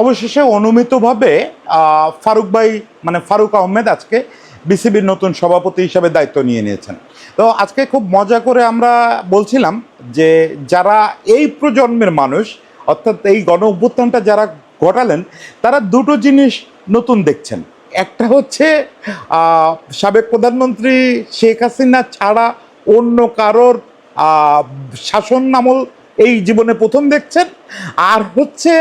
অবশেষে অনুমিতভাবে ফারুক ভাই মানে ফারুক আহমেদ আজকে বিসিবির নতুন সভাপতি হিসাবে দায়িত্ব নিয়ে নিয়েছেন। তো আজকে খুব মজা করে আমরা বলছিলাম যে যারা এই প্রজন্মের মানুষ, অর্থাৎ এই গণ অভ্যুত্থানটা যারা ঘটালেন, তারা দুটো জিনিস নতুন দেখছেন। একটা হচ্ছে সাবেক প্রধানমন্ত্রী শেখ হাসিনা ছাড়া অন্য কারোর শাসন আমল এই জীবনে প্রথম দেখছেন। আর হচ্ছে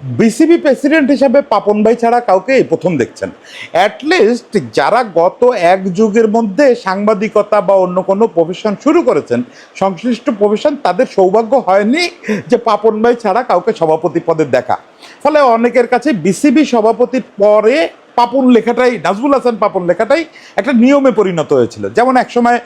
বিসিবি প্রেসিডেন্ট হিসাবে পাপন ভাই ছাড়া কাউকে এই প্রথম দেখছেন। অ্যাটলিস্ট যারা গত এক যুগের মধ্যে সাংবাদিকতা বা অন্য কোনো প্রফেশন শুরু করেছেন, সংশ্লিষ্ট প্রফেশন তাদের সৌভাগ্য হয়নি যে পাপন ভাই ছাড়া কাউকে সভাপতি পদে দেখা। ফলে অনেকের কাছে বিসিবি সভাপতির পরে পাপন লেখাটাই নাজবুল হাসান পাপন লেখাটাই একটা নিয়মে পরিণত হয়েছিল। যেমন একসময়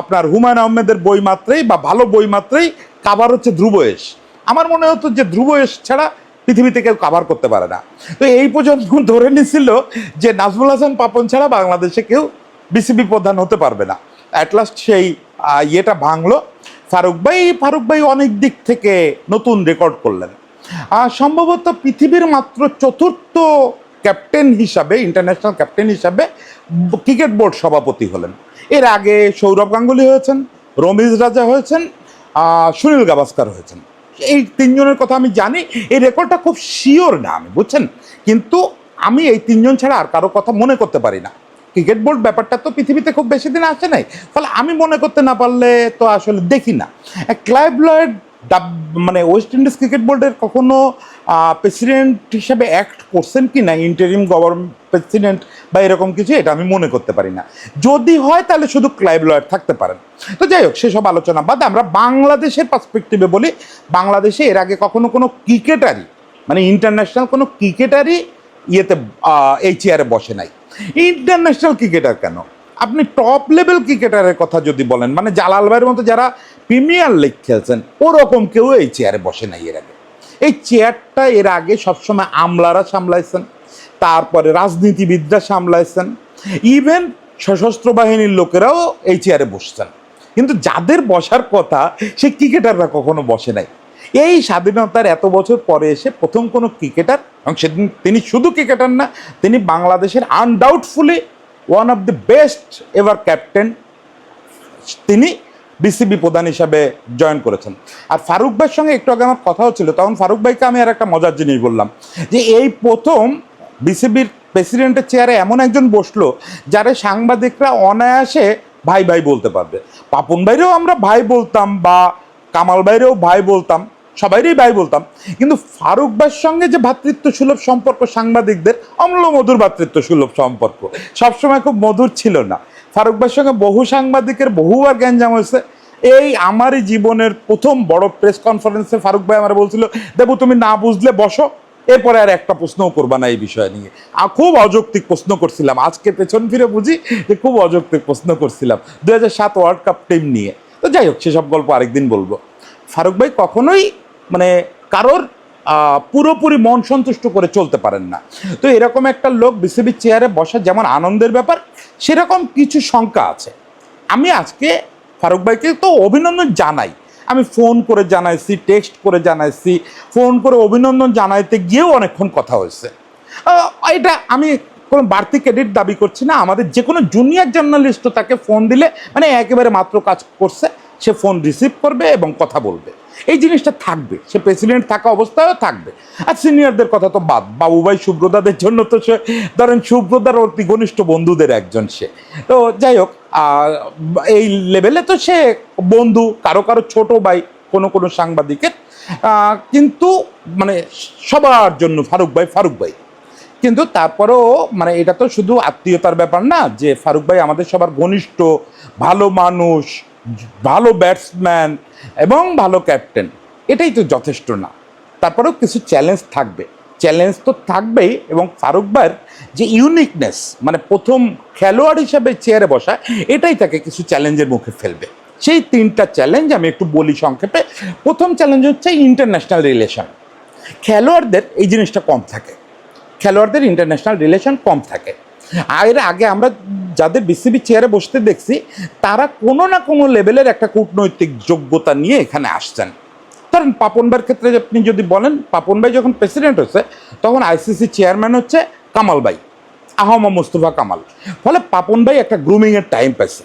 আপনার হুমায়ুন আহমেদের বই মাত্রেই বা ভালো বই মাত্রেই কাবার হচ্ছে ধ্রুবয়েশ আমার মনে হতো যে ধ্রুবয়েশ ছাড়া পৃথিবীতে কেউ কাভার করতে পারে না। তো এই পর্যন্ত ধরে নিছিল যে নাজমুল হাসান পাপন ছাড়া বাংলাদেশে কেউ বিসিবি প্রধান হতে পারবে না। অ্যাট লাস্ট সেই ইয়েটা ভাঙলো। ফারুক ভাই ফারুক ভাই অনেক দিক থেকে নতুন রেকর্ড করলেন। আহ, সম্ভবত পৃথিবীর মাত্র চতুর্থ ক্যাপ্টেন হিসাবে ইন্টারন্যাশনাল ক্যাপ্টেন হিসাবে ক্রিকেট বোর্ড সভাপতি হলেন। এর আগে সৌরভ গাঙ্গুলি হয়েছেন রমিজ রাজা হয়েছেন সুনীল গাভাস্কার হয়েছেন। এই তিনজনের কথা আমি জানি, এই রেকর্ডটা খুব শিওর না আমি, বুঝছেন? কিন্তু আমি এই তিনজন ছাড়া আর কারও কথা মনে করতে পারি না। ক্রিকেট বোর্ড ব্যাপারটা তো পৃথিবীতে খুব বেশি দিন আসে নাই। ফলে আমি মনে করতে না পারলে তো আসলে দেখি না। ক্লাইভ লয়েড মানে ওয়েস্ট ইন্ডিজ ক্রিকেট বোর্ডের কখনো প্রেসিডেন্ট হিসাবে অ্যাক্ট করছেন কি না ইন্টারিম গভর্নমেন্ট প্রেসিডেন্ট বা এরকম কিছু, এটা আমি মনে করতে পারি না। যদি হয়, তাহলে শুধু ক্লাইভ লয়ার থাকতে পারেন। তো যাই হোক, সেসব আলোচনা বাদ, আমরা বাংলাদেশের পার্সপেক্টিভে বলি। বাংলাদেশে এর আগে কখনো কোনো ক্রিকেটারই মানে ইন্টারন্যাশনাল কোনো ক্রিকেটারই ইয়েতে এই চেয়ারে বসে নাই। ইন্টারন্যাশনাল ক্রিকেটার কেন? আপনি টপ লেভেল ক্রিকেটারের কথা যদি বলেন মানে জালাল ভাইয়ের মতো যারা প্রিমিয়ার লিগ খেলছেন, ওরকম কেউ এই চেয়ারে বসে নাই এর আগে। এই চেয়ারটা এর আগে সবসময় আমলারা সামলাইছেন, তারপরে রাজনীতিবিদরা সামলাইছেন ইভেন সশস্ত্র বাহিনীর লোকেরাও এই চেয়ারে বসছেন। কিন্তু যাদের বসার কথা, সে ক্রিকেটাররা কখনো বসে নাই। এই স্বাধীনতার এত বছর পরে এসে প্রথম কোনো ক্রিকেটার এবং সেদিন তিনি শুধু ক্রিকেটার না, তিনি বাংলাদেশের undoubtedly one of the best ever captain তিনি বিসিবি প্রধান হিসাবে জয়েন করেছেন। আর ফারুক ভাইয়ের সঙ্গে একটু আগে আমার কথা হচ্ছিল তখন ফারুক ভাইকে আমি আর একটা মজার জিনিস বললাম, যে এই প্রথম বিসিবির প্রেসিডেন্টের চেয়ারে এমন একজন বসল, যারা সাংবাদিকরা অনায়াসে ভাই ভাই বলতে পারবে। পাপন ভাইরেও আমরা ভাই বলতাম বা কামাল ভাইরেও ভাই বলতাম, সবাইরই ভাই বলতাম। কিন্তু ফারুক ভাইয়ের সঙ্গে যে ভ্রাতৃত্ব সুলভ সম্পর্ক সাংবাদিকদের অম্ল মধুর ভাতৃত্ব সুলভ সম্পর্ক, সবসময় খুব মধুর ছিল না। ফারুক ভাইয়ের সঙ্গে বহু সাংবাদিকের বহুবার গ্যাঞ্জাম হয়েছে। এই আমারই জীবনের প্রথম বড় প্রেস কনফারেন্সে ফারুক ভাই আমার বলছিল, দেবু, তুমি না বুঝলে বসো। এরপরে আর একটা প্রশ্নও করবা না এই বিষয় নিয়ে। আর খুব অযৌক্তিক প্রশ্ন করছিলাম। আজকে পেছন ফিরে বুঝি যে খুব অযৌক্তিক প্রশ্ন করছিলাম দু সাত ওয়ার্ল্ড কাপ টিম নিয়ে। তো যাই হোক, সেসব গল্প আরেকদিন বলব। ফারুক ভাই কখনোই মানে কারোর পুরোপুরি মন সন্তুষ্ট করে চলতে পারেন না। তো এরকম একটা লোক বিসিবির চেয়ারে বসা যেমন আনন্দের ব্যাপার, সেরকম কিছু শঙ্কা আছে। আমি আজকে ফারুক ভাইকে তো অভিনন্দন জানাই। আমি ফোন করে জানাইছি টেক্সট করে জানাইছি, ফোন করে অভিনন্দন জানাইতে গিয়েও অনেকক্ষণ কথা হয়েছে। এটা আমি কোনো বাড়তি ক্রেডিট দাবি করছি না, আমাদের যে কোনো জুনিয়র জার্নালিস্টও তাকে ফোন দিলে মানে একেবারে মাত্র কাজ করছে। সে ফোন রিসিভ করবে এবং কথা বলবে। এই জিনিসটা থাকবে। সে প্রেসিডেন্ট থাকা অবস্থায়ও থাকবে। আর সিনিয়রদের কথা তো বাদ। বাবুভাই সুব্রতাদের জন্য তো সে, ধরেন সুব্রতার অতি ঘনিষ্ঠ বন্ধুদের একজন সে। তো যাই হোক এই লেভেলে তো সে বন্ধু, কারও কারও ছোট ভাই, কোনো কোনো সাংবাদিকের। কিন্তু মানে সবার জন্য ফারুক ভাই ফারুক ভাই। কিন্তু তারপরেও মানে এটা তো শুধু আত্মীয়তার ব্যাপার না, যে ফারুক ভাই আমাদের সবার ঘনিষ্ঠ, ভালো মানুষ ভালো ব্যাটসম্যান এবং ভালো ক্যাপ্টেন, এটাই তো যথেষ্ট না। তারপরেও কিছু চ্যালেঞ্জ থাকবে। চ্যালেঞ্জ তো থাকবেই এবং ফারুক ভাইয়ের যে ইউনিকনেস মানে প্রথম খেলোয়াড় হিসাবে চেয়ারে বসা, এটাই তাকে কিছু চ্যালেঞ্জের মুখে ফেলবে। সেই তিনটা চ্যালেঞ্জ আমি একটু বলি সংক্ষেপে। প্রথম চ্যালেঞ্জ হচ্ছে ইন্টারন্যাশনাল রিলেশন খেলোয়াড়দের এই জিনিসটা কম থাকে। খেলোয়াড়দের ইন্টারন্যাশনাল রিলেশন কম থাকে। এর আগে আমরা যাদের বিসিবি চেয়ারে বসতে দেখছি, তারা কোনো না কোনো লেভেলের একটা কূটনৈতিক যোগ্যতা নিয়ে এখানে আসছেন। ধরেন পাপন ভাইয়ের ক্ষেত্রে আপনি যদি বলেন, পাপন ভাই যখন প্রেসিডেন্ট হচ্ছে, তখন আইসিসি চেয়ারম্যান হচ্ছে কামাল ভাই আহমদ মুস্তফা কামাল। ফলে পাপন ভাই একটা গ্রুমিংয়ের টাইম পাইছে।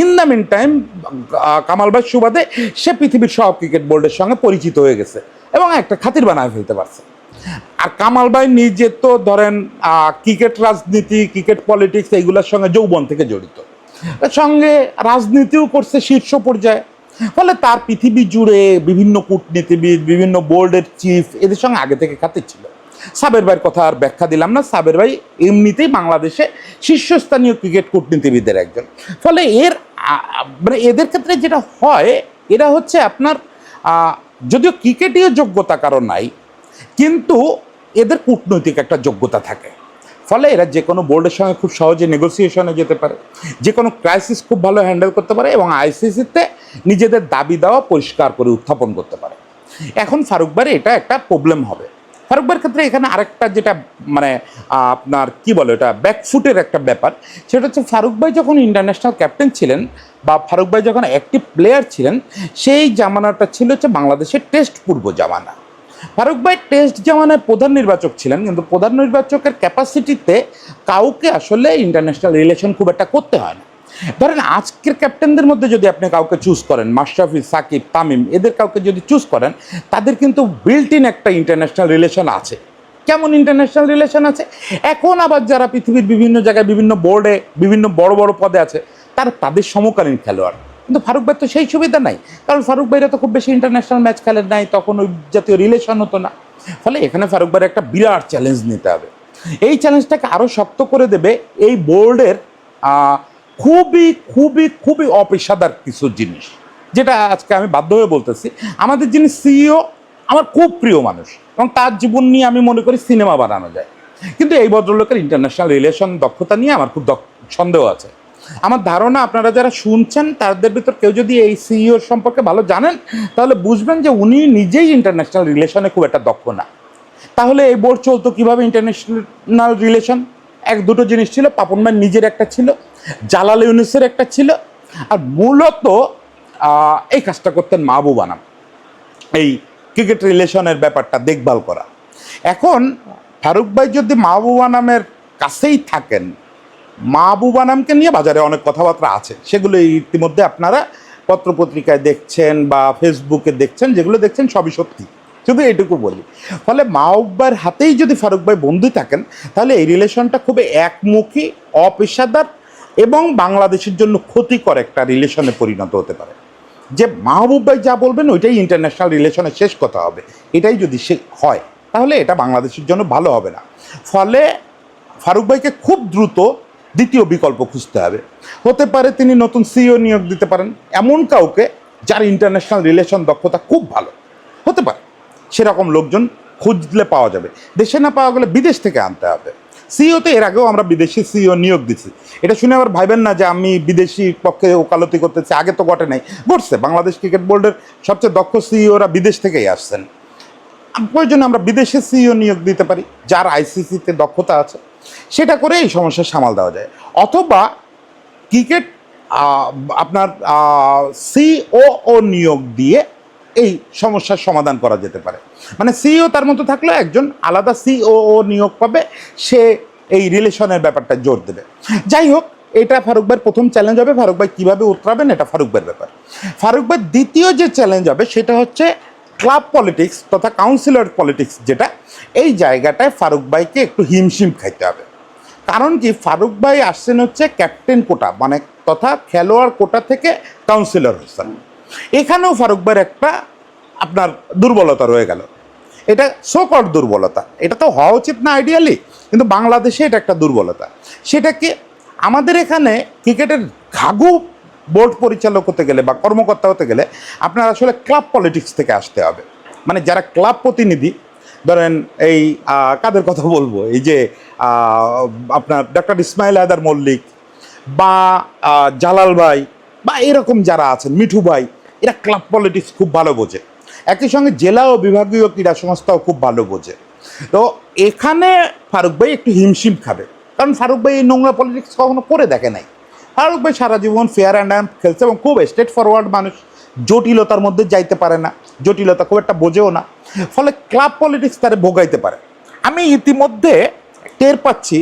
In the mean time Kamal ভাই সুবাদে সে পৃথিবীর সব ক্রিকেট বোর্ডের সঙ্গে পরিচিত হয়ে গেছে এবং একটা খাতির বানায় ফেলতে পারছে। আর কামাল ভাই নিজে তো ধরেন ক্রিকেট রাজনীতি, ক্রিকেট পলিটিক্স এইগুলোর সঙ্গে যৌবন থেকে জড়িত। সঙ্গে রাজনীতিও করছে শীর্ষ পর্যায়ে। ফলে তার পৃথিবী জুড়ে বিভিন্ন কূটনীতিবিদ, বিভিন্ন বোর্ডের চিফ এদের সঙ্গে আগে থেকে খাতে ছিল। সাবের ভাইয়ের কথা আর ব্যাখ্যা দিলাম না। সাবের ভাই এমনিতেই বাংলাদেশে শীর্ষস্থানীয় ক্রিকেট কূটনীতিবিদের একজন। ফলে এর মানে এদের ক্ষেত্রে যেটা হয়, এরা হচ্ছে আপনার যদিও ক্রিকেটীয় যোগ্যতা কারও নাই কিন্তু এদের কূটনৈতিক একটা যোগ্যতা থাকে। ফলে এরা যে কোনো বোর্ডের সঙ্গে খুব সহজে নেগোসিয়েশনে যেতে পারে, যে কোনো ক্রাইসিস খুব ভালো হ্যান্ডেল করতে পারে এবং আইসিসিতে নিজেদের দাবি দেওয়া পরিষ্কার করে উত্থাপন করতে পারে। এখন ফারুক ভাইয়ের এটা একটা প্রবলেম হবে। ফারুকবার ক্ষেত্রে এখানে আরেকটা যেটা মানে আপনার কি বলে এটা ব্যাকফুটের একটা ব্যাপার, সেটা হচ্ছে ফারুক ভাই যখন ইন্টারন্যাশনাল ক্যাপ্টেন ছিলেন বা ফারুক ভাই যখন অ্যাক্টিভ প্লেয়ার ছিলেন, সেই জামানাটা ছিল হচ্ছে বাংলাদেশের টেস্ট পূর্ব জামানা। ফারুক ভাই টেস্ট জামানায় প্রধান নির্বাচক ছিলেন, কিন্তু প্রধান নির্বাচকের ক্যাপাসিটিতে কাউকে আসলে ইন্টারন্যাশনাল রিলেশন খুব একটা করতে হয় না। ধরেন, আজকের ক্যাপ্টেনদের মধ্যে যদি আপনি কাউকে চুজ করেন, মাশরাফি, সাকিব, তামিম, এদের কাউকে যদি চুজ করেন, তাদের কিন্তু বিল্ট ইন একটা ইন্টারন্যাশনাল রিলেশন আছে। কেমন ইন্টারন্যাশনাল রিলেশন আছে? এখন আবার যারা পৃথিবীর বিভিন্ন জায়গায় বিভিন্ন বোর্ডে বিভিন্ন বড় বড় পদে আছে, তারা তাদের সমকালীন খেলোয়াড়। কিন্তু ফারুক ভাই তো সেই সুবিধা নাই। কারণ ফারুক ভাইরা তো খুব বেশি ইন্টারন্যাশনাল ম্যাচ খেলেন নাই, তখন ওই জাতীয় রিলেশন হতো না। ফলে এখানে ফারুক ভাইয়ের একটা বিরাট চ্যালেঞ্জ নিতে হবে। এই চ্যালেঞ্জটাকে আরও শক্ত করে দেবে এই বোর্ডের খুবই খুবই খুবই অপেশাদার কিছু জিনিস। যেটা আজকে আমি বাধ্য হয়ে বলতেছি, আমাদের যিনি সিইও আমার খুব প্রিয় মানুষ। এবং তার জীবন নিয়ে আমি মনে করি সিনেমা বানানো যায়। কিন্তু এই ভদ্রলোকের ইন্টারন্যাশনাল রিলেশন দক্ষতা নিয়ে আমার খুব সন্দেহ আছে। আমার ধারণা আপনারা যারা শুনছেন, তাদের ভিতর কেউ যদি এই সিইও সম্পর্কে ভালো জানেন, তাহলে বুঝবেন যে উনি নিজেই ইন্টারন্যাশনাল রিলেশনে খুব একটা দক্ষ না। তাহলে এই বোর্ড চলতো কীভাবে ইন্টারন্যাশনাল রিলেশন এক দুটো জিনিস ছিল, পাপন ভাই নিজের একটা ছিল, জালাল ইউনিসের একটা ছিল, আর মূলত এই কাজটা করতেন মাহবুব আনাম এই ক্রিকেট রিলেশনের ব্যাপারটা, দেখভাল করা। এখন ফারুক ভাই যদি মাহবুবা নামের কাছেই থাকেন মাহবুবা নামকে নিয়ে বাজারে অনেক কথাবার্তা আছে। সেগুলো ইতিমধ্যে আপনারা পত্রপত্রিকায় দেখছেন বা ফেসবুকে দেখছেন, যেগুলো দেখছেন সবই সত্যি। শুধু এটুকু বলি। ফলে মাহবুবার হাতেই যদি ফারুক ভাই বন্ধু থাকেন, তাহলে এই রিলেশনটা খুবই একমুখী, অপেশাদার এবং বাংলাদেশের জন্য ক্ষতিকর একটা রিলেশনে পরিণত হতে পারে। যে মাহবুব ভাই যা বলবেন, ওইটাই ইন্টারন্যাশনাল রিলেশনের শেষ কথা হবে। এটাই যদি সে হয়, তাহলে এটা বাংলাদেশের জন্য ভালো হবে না। ফলে ফারুক ভাইকে খুব দ্রুত দ্বিতীয় বিকল্প খুঁজতে হবে। হতে পারে তিনি নতুন সিইও নিয়োগ দিতে পারেন। এমন কাউকে যার ইন্টারন্যাশনাল রিলেশন দক্ষতা খুব ভালো। হতে পারে। সেরকম লোকজন খুঁজলে পাওয়া যাবে। দেশে না পাওয়া গেলে বিদেশ থেকে আনতে হবে। সিইওতে এর আগেও আমরা বিদেশি সিইও নিয়োগ দিচ্ছি এটা শুনে আবার ভাইবেন না যে আমি বিদেশি পক্ষে ওকালতি করতেছি, আগে তো ঘটে নাই। ঘটছে। বাংলাদেশ ক্রিকেট বোর্ডের সবচেয়ে দক্ষ সিইওরা বিদেশ থেকেই আসছেন। প্রয়োজনে আমরা বিদেশে সিইও নিয়োগ দিতে পারি, যার আইসিসিতে দক্ষতা আছে। সেটা করে এই সমস্যার সামাল দেওয়া যায়। অথবা ক্রিকেট আপনার সিও নিয়োগ দিয়ে এই সমস্যার সমাধান করা যেতে পারে। মানে সিও তার মতো থাকলে একজন আলাদা সিও নিয়োগ পাবে, সে এই রিলেশনের ব্যাপারটা জোর দেবে। যাই হোক, এটা ফারুক প্রথম চ্যালেঞ্জ হবে। ফারুক ভাই কীভাবে উতরাবেন, এটা ফারুক ভাইয়ের ব্যাপার। ফারুক দ্বিতীয় যে চ্যালেঞ্জ হবে, সেটা হচ্ছে ক্লাব পলিটিক্স তথা কাউন্সিলর পলিটিক্স যেটা, এই জায়গাটায় ফারুক ভাইকে একটু হিমশিম খাইতে হবে। কারণ কি, ফারুক ভাই আসছেন হচ্ছে ক্যাপ্টেন কোটা মানে তথা খেলোয়াড় কোটা থেকে কাউন্সিলর হচ্ছেন এখানেও ফারুক ভাইয়ের একটা আপনার দুর্বলতা রয়ে গেল। এটা সোকট দুর্বলতা। এটা তো হওয়া উচিত না আইডিয়ালি কিন্তু বাংলাদেশে এটা একটা দুর্বলতা। সেটা কি, আমাদের এখানে ক্রিকেটের ঘাঘু বোর্ড পরিচালক হতে গেলে বা কর্মকর্তা হতে গেলে আপনার আসলে ক্লাব পলিটিক্স থেকে আসতে হবে। মানে যারা ক্লাব প্রতিনিধি, ধরেন এই কাদের কথা বলব? এই যে আপনার ডক্টর ইসমাইল আদার মল্লিক বা জালাল ভাই বা এরকম যারা আছেন, মিঠু ভাই, এরা ক্লাব পলিটিক্স খুব ভালো বোঝে। একই সঙ্গে জেলা ও বিভাগীয় ক্রীড়া সংস্থাও খুব ভালো বোঝে। তো এখানে ফারুক ভাই একটু হিমশিম খাবে। কারণ ফারুক ভাই এই নোংরা পলিটিক্স কখনো করে দেখে নাই। ফারুক ভাই সারা জীবন ফেয়ার অ্যান্ড অ্যাম্প খেলছে এবং খুব স্ট্রেট ফরওয়ার্ড মানুষ। জটিলতার মধ্যে যাইতে পারে না। জটিলতা খুব একটা বোঝেও না। ফলে ক্লাব পলিটিক্স তারে ভোগাইতে পারে। আমি ইতিমধ্যে টের পাচ্ছি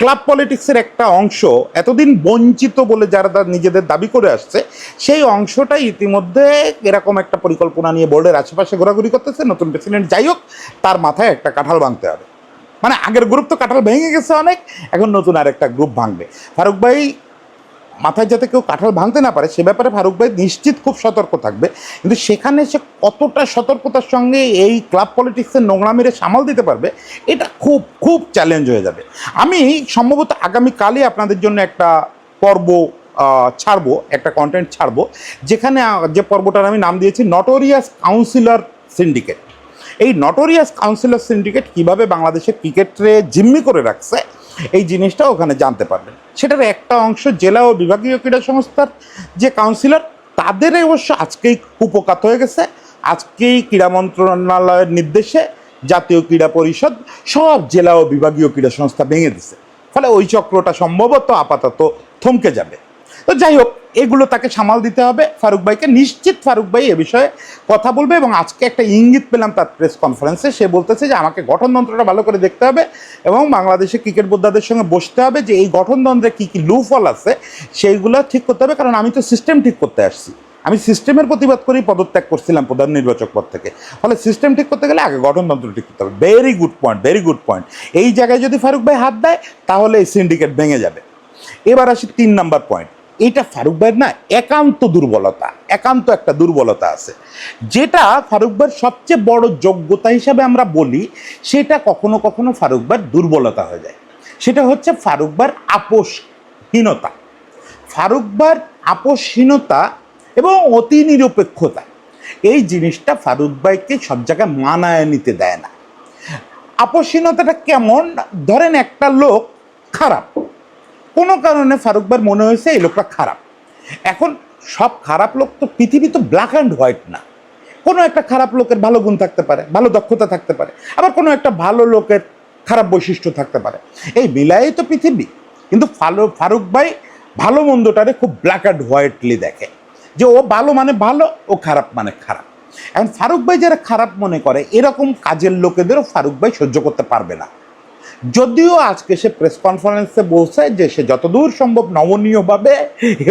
ক্লাব পলিটিক্সের একটা অংশ এতদিন বঞ্চিত বলে যারা তার নিজেদের দাবি করে আসছে, সেই অংশটাই ইতিমধ্যে এরকম একটা পরিকল্পনা নিয়ে বোর্ডের আশেপাশে ঘোরাঘুরি করতেছে। নতুন প্রেসিডেন্ট যাই হোক, তার মাথায় একটা কাঁঠাল ভাঙতে হবে। মানে আগের গ্রুপ তো কাঁঠাল ভেঙে গেছে অনেক, এখন নতুন আর একটা গ্রুপ ভাঙবে। ফারুক ভাই মাথায় যাতে কেউ কাঁঠাল ভাঙতে না পারে, সে ব্যাপারে ফারুক ভাই নিশ্চিত খুব সতর্ক থাকবে। কিন্তু সেখানে সে কতটা সতর্কতার সঙ্গে এই ক্লাব পলিটিক্সের নোংরা মেরে সামাল দিতে পারবে, এটা খুব খুব চ্যালেঞ্জ হয়ে যাবে। আমি সম্ভবত আগামীকালই আপনাদের জন্য একটা পর্ব ছাড়বো, একটা কন্টেন্ট ছাড়বো, যেখানে যে পর্বটার আমি নাম দিয়েছি নটোরিয়াস কাউন্সিলর সিন্ডিকেট এই নটোরিয়াস কাউন্সিলর সিন্ডিকেট কীভাবে বাংলাদেশের ক্রিকেটে জিম্মি করে রাখছে এই জিনিসটা ওখানে জানতে পারবেন। সেটার একটা অংশ জেলা ও বিভাগীয় ক্রীড়া সংস্থার যে কাউন্সিলর তাদের অবশ্য আজকেই উপকাত হয়ে গেছে। আজকেই ক্রীড়া মন্ত্রণালয়ের নির্দেশে জাতীয় ক্রীড়া পরিষদ সব জেলা ও বিভাগীয় ক্রীড়া সংস্থা ভেঙে দিছে ফলে ওই চক্রটা সম্ভবত আপাতত থমকে যাবে। তো যাই হোক, এগুলো তাকে সামাল দিতে হবে। ফারুক ভাইকে নিশ্চিত ফারুক ভাই এ বিষয়ে কথা বলবে এবং আজকে একটা ইঙ্গিত পেলাম তার প্রেস কনফারেন্সে সে বলতেছে যে, আমাকে গঠনতন্ত্রটা ভালো করে দেখতে হবে এবং বাংলাদেশে ক্রিকেট বোদ্ধাদের সঙ্গে বসতে হবে যে, এই গঠনতন্ত্রে কী কী লুফল আছে সেইগুলো ঠিক করতে হবে। কারণ আমি তো সিস্টেম ঠিক করতে আসছি। আমি সিস্টেমের প্রতিবাদ করেই পদত্যাগ করছিলাম প্রধান নির্বাচক পদ থেকে। ফলে সিস্টেম ঠিক করতে গেলে আগে গঠনতন্ত্র ঠিক করতে হবে। Very good point very good point এই জায়গায় যদি ফারুক ভাই হাত দেয়, তাহলে এই সিন্ডিকেট ভেঙে যাবে। এবার আসি তিন নাম্বার পয়েন্ট এটা ফারুক ভাইয়ের না একান্ত দুর্বলতা, একান্ত একটা দুর্বলতা আছে। যেটা ফারুক ভাইয়ের সবচেয়ে বড় যোগ্যতা হিসাবে আমরা বলি, সেটা কখনো কখনো ফারুক ভাইয়ের দুর্বলতা হয়ে যায়। সেটা হচ্ছে ফারুক ভাইয়ের আপোষহীনতা। ফারুক ভাইয়ের আপোষহীনতা এবং অতি নিরপেক্ষতা, এই জিনিসটা ফারুক ভাইকে সব জায়গায় মানায় নিতে দেয় না। আপোষহীনতাটা কেমন? ধরেন একটা লোক খারাপ কোনো কারণে ফারুক ভাইয়ের মনে হয়েছে এই লোকটা খারাপ। এখন সব খারাপ লোক তো পৃথিবী তো ব্ল্যাক অ্যান্ড হোয়াইট না। কোনো একটা খারাপ লোকের ভালো গুণ থাকতে পারে, ভালো দক্ষতা থাকতে পারে, আবার কোনো একটা ভালো লোকের খারাপ বৈশিষ্ট্য থাকতে পারে। এই মিলাই তো পৃথিবী। কিন্তু ফালু ফারুক ভাই ভালো মন্দটারে খুব ব্ল্যাক অ্যান্ড হোয়াইটলি দেখে। যে ও ভালো মানে ভালো, ও খারাপ মানে খারাপ। এখন ফারুক ভাই যারা খারাপ মনে করে, এরকম কাজের লোকেদেরও ফারুক ভাই সহ্য করতে পারবে না। যদিও আজকে সে প্রেস কনফারেন্সে বলছে যে সে যতদূর সম্ভব নমনীয়ভাবে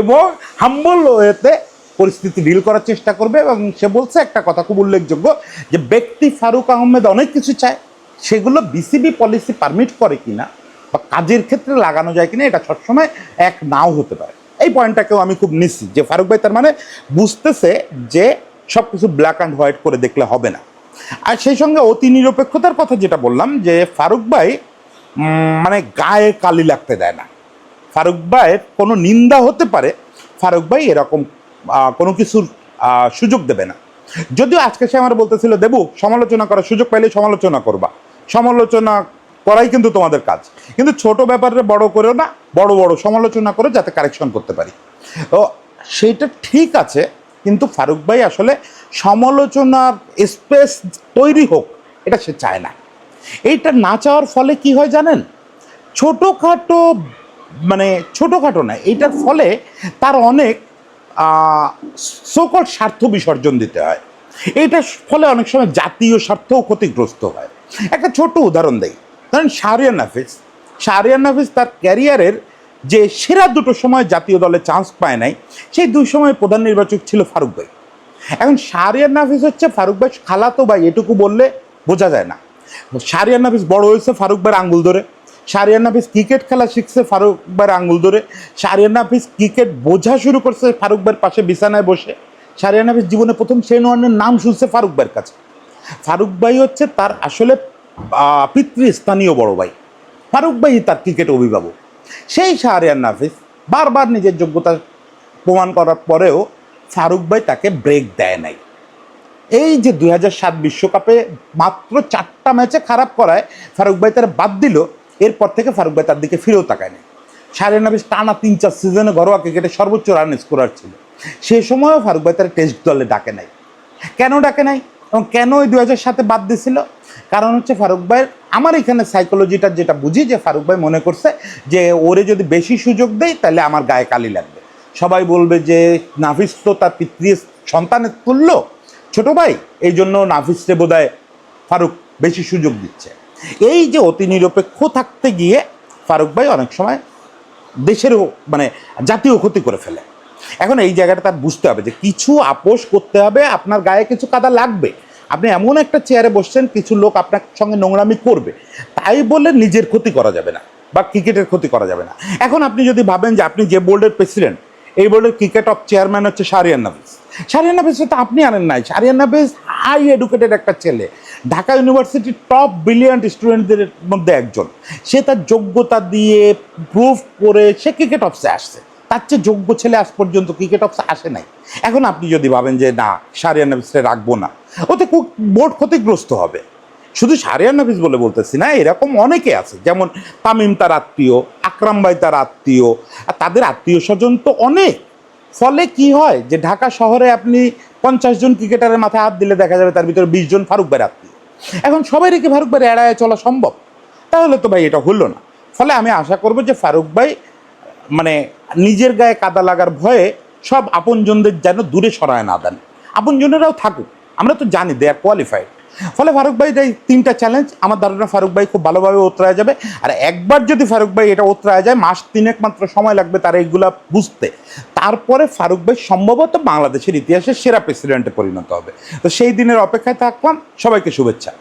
এবং হাম্বল ওয়েতে পরিস্থিতি ডিল করার চেষ্টা করবে এবং সে বলছে একটা কথা খুব উল্লেখযোগ্য যে ব্যক্তি ফারুক আহমেদ অনেক কিছু চায়, সেগুলো বিসিবি পলিসি পারমিট করে কিনা বা কাজের ক্ষেত্রে লাগানো যায় কিনা এটা সবসময় এক নাও হতে পারে। এই পয়েন্টটাকেও আমি খুব নিশ্চিত যে ফারুক ভাই তার মানে বুঝতেছে যে সব কিছু ব্ল্যাক অ্যান্ড হোয়াইট করে দেখলে হবে না। আর সেই সঙ্গে অতি নিরপেক্ষতার কথা যেটা বললাম যে ফারুক ভাই মানে গায়ে কালি লাগতে দেয় না। ফারুক ভাইয়ের কোনো নিন্দা হতে পারে, ফারুক ভাই এরকম কোনো কিছুর সুযোগ দেবে না। যদিও আজকে সে আমার বলতেছিল, দেবু, সমালোচনা করার সুযোগ পাইলে সমালোচনা করবা। সমালোচনা করাই কিন্তু তোমাদের কাজ। কিন্তু ছোট ব্যাপারে বড় করেও না, বড় বড় সমালোচনা করে যাতে কারেকশন করতে পারি। তো সেইটা ঠিক আছে, কিন্তু ফারুক ভাই আসলে সমালোচনার স্পেস তৈরি হোক, এটা সে চায় না। এইটা না চাওয়ার ফলে কি হয় জানেন? ছোটোখাটো মানে ছোটোখাটো না, এইটার ফলে তার অনেক সকল স্বার্থ বিসর্জন দিতে হয়। এইটার ফলে অনেক সময় জাতীয় স্বার্থও ক্ষতিগ্রস্ত হয়। একটা ছোট উদাহরণ দেই। ধরেন শাহরিয়ার নাফিস। শাহরিয়ার নাফিস তার ক্যারিয়ারের যে সেরা দুটো সময় জাতীয় দলে চান্স পায় নাই, সেই দুই সময় প্রধান নির্বাচক ছিল ফারুক ভাই। এখন শাহরিয়ার নাফিস হচ্ছে ফারুক ভাই খালাতো ভাই, এটুকু বললে বোঝা যায় না। শাহরিয়ার নাফিস বড় হয়েছে ফারুক ভাইয়ের আঙ্গুল ধরে। শাহরিয়ার নাফিস ক্রিকেট খেলা শিখছে ফারুক ভাইয়ের আঙ্গুল ধরে। শাহরিয়ার নাফিস ক্রিকেট বোঝা শুরু করছে ফারুক ভাইয়ের পাশে বিছানায় বসে। শাহরিয়ার নাফিস জীবনে প্রথম শেন ওয়ার্নের নাম শুনছে ফারুক ভাইয়ের কাছে। ফারুক ভাই হচ্ছে তার আসলে পিতৃস্থানীয় বড় ভাই। ফারুক ভাই তার ক্রিকেট অভিভাবক। সেই শাহরিয়ার নাফিস বারবার নিজের যোগ্যতা প্রমাণ করার পরেও ফারুক ভাই তাকে ব্রেক দেয় নাই। এই যে দুই বিশ্বকাপে মাত্র চারটা ম্যাচে খারাপ করায় ফারুক ভাই তারা বাদ দিল, এরপর থেকে ফারুক ভাই তার দিকে ফিরেও তাকায় নাই শাহরিয়ার নাফিস টানা তিন চার সিজনে ঘরোয়া ক্রিকেটে সর্বোচ্চ রান স্কোরার ছিল। সে সময়ও ফারুক ভাই তারা টেস্ট দলে ডাকে নাই। কেন ডাকে নাই? এবং কেন ওই দু হাজার সাতে বাদ দিছিল? কারণ হচ্ছে ফারুক ভাইয়ের, আমার এখানে সাইকোলজিটা যেটা বুঝি যে ফারুক ভাই মনে করছে যে ওরে যদি বেশি সুযোগ দেয় তাহলে আমার গায়ে কালি লাগবে। সবাই বলবে যে নাফিস তো তার পিতৃ সন্তানের তুল্য। ছোট ভাই, এই জন্য নাফিসরে বোধহয় ফারুক বেশি সুযোগ দিচ্ছে। এই যে অতি নিরপেক্ষ থাকতে গিয়ে ফারুক ভাই অনেক সময় দেশেরও মানে জাতীয় ক্ষতি করে ফেলে। এখন এই জায়গাটা তার বুঝতে হবে যে কিছু আপোষ করতে হবে, আপনার গায়ে কিছু কাদা লাগবে। আপনি এমন একটা চেয়ারে বসছেন, কিছু লোক আপনার সঙ্গে নোংরামি করবে। তাই বলে নিজের ক্ষতি করা যাবে না বা ক্রিকেটের ক্ষতি করা যাবে না। এখন আপনি যদি ভাবেন যে আপনি যে বোর্ডের প্রেসিডেন্ট এই বোর্ডের ক্রিকেট অফ চেয়ারম্যান হচ্ছে শারিয়ান নাফিস শারিয়ান নাফিস তো আপনি আনেন নাই। শারিয়ান নাফিস হাই এডুকেটেড একটা ছেলে। ঢাকা ইউনিভার্সিটির টপ ব্রিলিয়ান্ট স্টুডেন্টদের মধ্যে একজন। সে তার যোগ্যতা দিয়ে প্রুফ করে সে ক্রিকেট অফসে আসছে। তার চেয়ে যোগ্য ছেলে আজ পর্যন্ত ক্রিকেট অফসে আসে নাই। এখন আপনি যদি ভাবেন যে না শারিয়ান নাফিসকে রাখব না ওতে খুব বোর্ড ক্ষতিগ্রস্ত হবে। শুধু সারিয়ান নাফিস বলে বলতেছি না, এরকম অনেকে আছে। যেমন তামিম তার আত্মীয়, আকরাম ভাই তার আত্মীয়, আর তাদের আত্মীয় স্বজন তো অনেক। ফলে কি হয় যে ঢাকা শহরে আপনি পঞ্চাশ জন ক্রিকেটারের মাথায় হাত দিলে দেখা যাবে তার ভিতরে বিশ জন ফারুক ভাইয়ের আত্মীয়। এখন সবাই রেখে ফারুক ভাই এড়ায় চলা সম্ভব? তাহলে তো ভাই এটা হলো না। ফলে আমি আশা করব যে ফারুক ভাই মানে নিজের গায়ে কাদা লাগার ভয়ে সব আপনজনদের যেন দূরে সরায় না দেন। আপনজনেরাও থাকুক। আমরা তো জানি দে আর কোয়ালিফাইড ফলে ফারুক ভাই এই তিনটা চ্যালেঞ্জ আমার ধারণা ফারুক ভাই খুব ভালোভাবে ওতরায় যাবে। আর একবার যদি ফারুক ভাই এটা ওতরায় যায়, মাস তিনেক মাত্র সময় লাগবে তার এইগুলা বুঝতে। তারপরে ফারুক ভাই সম্ভবত বাংলাদেশের ইতিহাসে সেরা প্রেসিডেন্টে পরিণত হবে। তো সেই দিনের অপেক্ষায় থাকলাম। সবাইকে শুভেচ্ছা।